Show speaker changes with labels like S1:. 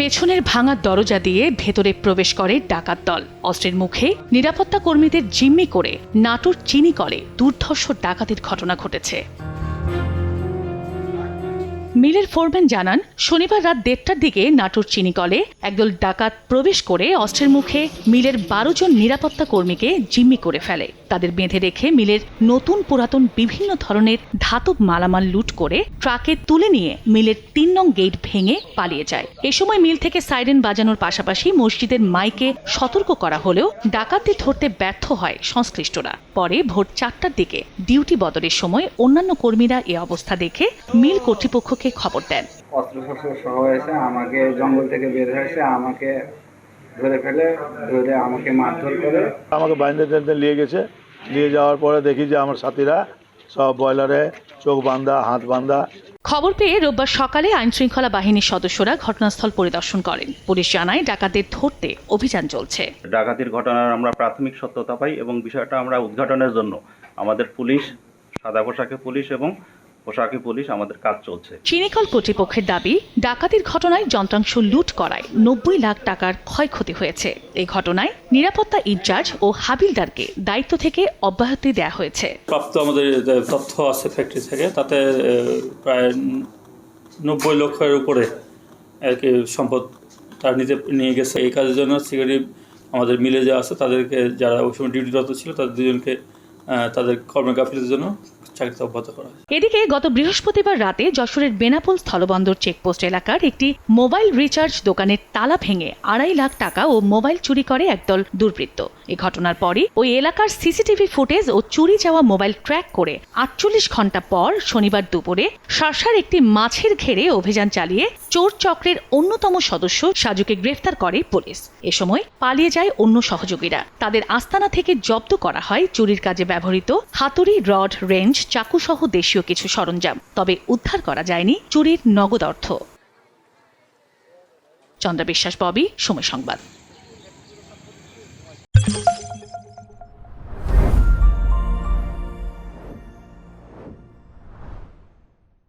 S1: পেছনের ভাঙা দরজা দিয়ে ভেতরে প্রবেশ করে ডাকাত দল। অস্ত্রের মুখে নিরাপত্তা কর্মীদের জিম্মি করে নাটোর চিনি কলে দুর্ধর্ষ ডাকাতির ঘটনা ঘটেছে। মিলের ফোরম্যান জানান, শনিবার রাত দেড়টার দিকে নাটোর চিনিকলে একদল ডাকাত প্রবেশ করে অস্ত্রের মুখে মিলের বারো জন নিরাপত্তা কর্মীকে জিম্মি করে ফেলে। তাদের বেঁধে রেখে মিলের নতুন পুরাতন বিভিন্ন ধরনের ধাতব মালামাল লুট করে ট্রাকে তুলে নিয়ে মিলের তিন নং গেট ভেঙে পালিয়ে যায়। এ সময় মিল থেকে সাইরেন বাজানোর পাশাপাশি মসজিদের মাইকে সতর্ক করা হলেও ডাকাতদের ধরতে ব্যর্থ হয় সংশ্লিষ্টরা। পরে ভোর চারটার দিকে ডিউটি বদলের সময় অন্যান্য কর্মীরা এ অবস্থা দেখে মিল কর্তৃপক্ষকে খবর দেন।
S2: অস্ত্রশস্ত্র সহ হয়েছে আমাকে জঙ্গল থেকে বের হয়েছে, আমাকে ধরে ফেলে ধরে আমাকে মারধর করে।
S3: আমাকে বাইন্দে টেন্দে নিয়ে গেছে। নিয়ে যাওয়ার পরে দেখি যে আমার সাথীরা সব বয়লারে চোখ বান্ধা হাত বান্ধা।
S1: খবর পেয়ে রোববার সকালে আইনশৃঙ্খলা বাহিনীর সদস্যরা ঘটনাস্থল পরিদর্শন করেন। পুলিশ জানায় ডাকাতদের ধরতে অভিযান চলছে।
S4: ডাকাতির ঘটনার আমরা প্রাথমিক সত্যতা পাই এবং বিষয়টা আমরা উদ্ঘাটনের জন্য আমাদের পুলিশ সাদা পোশাকে পুলিশ এবং পোশাকে পুলিশ আমাদের কাজ চলছে।
S1: চিনিকল কর্তৃপক্ষের দাবি ডাকাতির ঘটনায় যন্ত্রাংশ লুট করায় নব্বই লাখ টাকার ক্ষয়ক্ষতি হয়েছে। এই ঘটনায় নিরাপত্তা ইনচার্জ ও হাবিলদারকে দায়িত্ব থেকে অব্যাহতি দেওয়া হয়েছে।
S5: প্রাপ্ত আমাদের তথ্য আছে ফ্যাক্টরি থেকে তাতে প্রায় নব্বই লক্ষের উপরে আর কি সম্পদ তার নিতে নিয়ে গেছে। এই কাজের জন্য সিকিউরিটি আমাদের মিলে যে আছে তাদেরকে যারা ওই সময় ডিউটিরত ছিল তাদের দুজনকে তাদের গাফিলতির জন্য
S1: এদিকে গত বৃহস্পতিবার রাতে যশোরের বেনাপোল স্থলবন্দর চেকপোস্ট এলাকার একটি মোবাইল রিচার্জ দোকানের তালা ভেঙে আড়াই লাখ টাকা ও মোবাইল চুরি করে একদল দুর্বৃত্ত। এ ঘটনার পরই ওই এলাকার সিসিটিভি ফুটেজ ও চুরি যাওয়া মোবাইল ট্র্যাক করে আটচল্লিশ ঘণ্টা পর শনিবার দুপুরে শার্শার একটি মাছের ঘেরে অভিযান চালিয়ে চোর চক্রের অন্যতম সদস্য সাজুকে গ্রেফতার করে পুলিশ। এ সময় পালিয়ে যায় অন্য সহযোগীরা। তাদের আস্তানা থেকে জব্দ করা হয় চুরির কাজে ব্যবহৃত হাতুড়ি, রড, রেঞ্জ, চাকুসহ দেশীয় কিছু সরঞ্জাম। তবে উদ্ধার করা যায়নি চুরির নগদ অর্থ। চন্দ্র বিশ্বাস ববি, সময় সংবাদ।